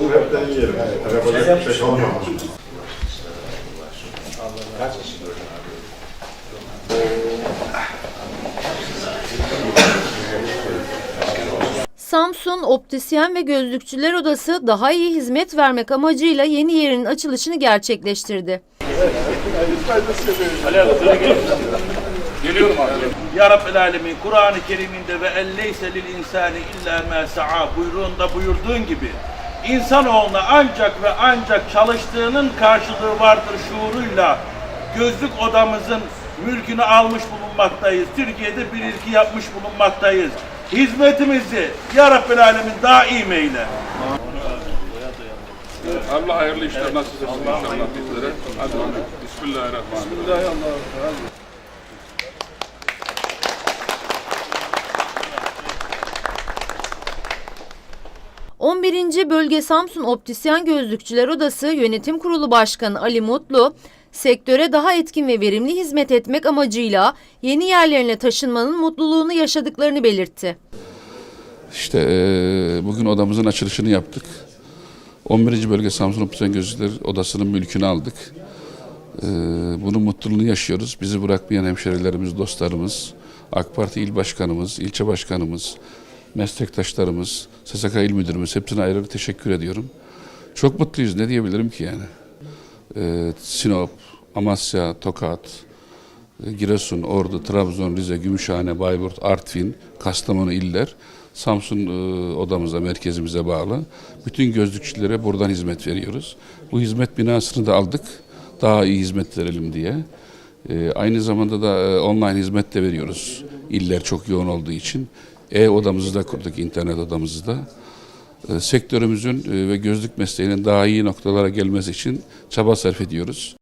Bu hepten yerim. Arabada pek olmaz. Samsun Optisyen ve Gözlükçüler Odası daha iyi hizmet vermek amacıyla yeni yerinin açılışını gerçekleştirdi. Geliyorum abi. Ya Rabbel Alemin Kur'an-ı Kerim'inde ve elleyse lil insani illa ma sa'a buyruğunda buyurduğun gibi insanoğluna ancak ve ancak çalıştığının karşılığı vardır şuuruyla gözlük odamızın mülkünü almış bulunmaktayız. Türkiye'de bir ilki yapmış bulunmaktayız. Hizmetimizi Ya Rabbel Alemin daim eyle. Allah hayırlı işler nasip etsin inşallah bizlere. Hadi bakalım. Bismillahirrahmanirrahim. 11. Bölge Samsun Optisyen Gözlükçüler Odası Yönetim Kurulu Başkanı Ali Mutlu, sektöre daha etkin ve verimli hizmet etmek amacıyla yeni yerlerine taşınmanın mutluluğunu yaşadıklarını belirtti. İşte bugün odamızın açılışını yaptık. 11. Bölge Samsun Optisyen Gözlükler Odası'nın mülkünü aldık. Bunun mutluluğunu yaşıyoruz. Bizi bırakmayan hemşerilerimiz, dostlarımız, AK Parti il başkanımız, ilçe başkanımız, meslektaşlarımız, SSK il müdürümüz hepsine ayrı teşekkür ediyorum. Çok mutluyuz. Ne diyebilirim ki yani? Eee, Sinop, Amasya, Tokat, Giresun, Ordu, Trabzon, Rize, Gümüşhane, Bayburt, Artvin, Kastamonu iller Samsun e, odamıza, merkezimize bağlı. Bütün gözlükçülere buradan hizmet veriyoruz. Bu hizmet binasını da aldık. Daha iyi hizmet verelim diye. E, aynı zamanda da e, online hizmet de veriyoruz. İller çok yoğun olduğu için. E-odamızı da kurduk, internet odamızı da. E, sektörümüzün e, ve gözlük mesleğinin daha iyi noktalara gelmesi için çaba sarf ediyoruz.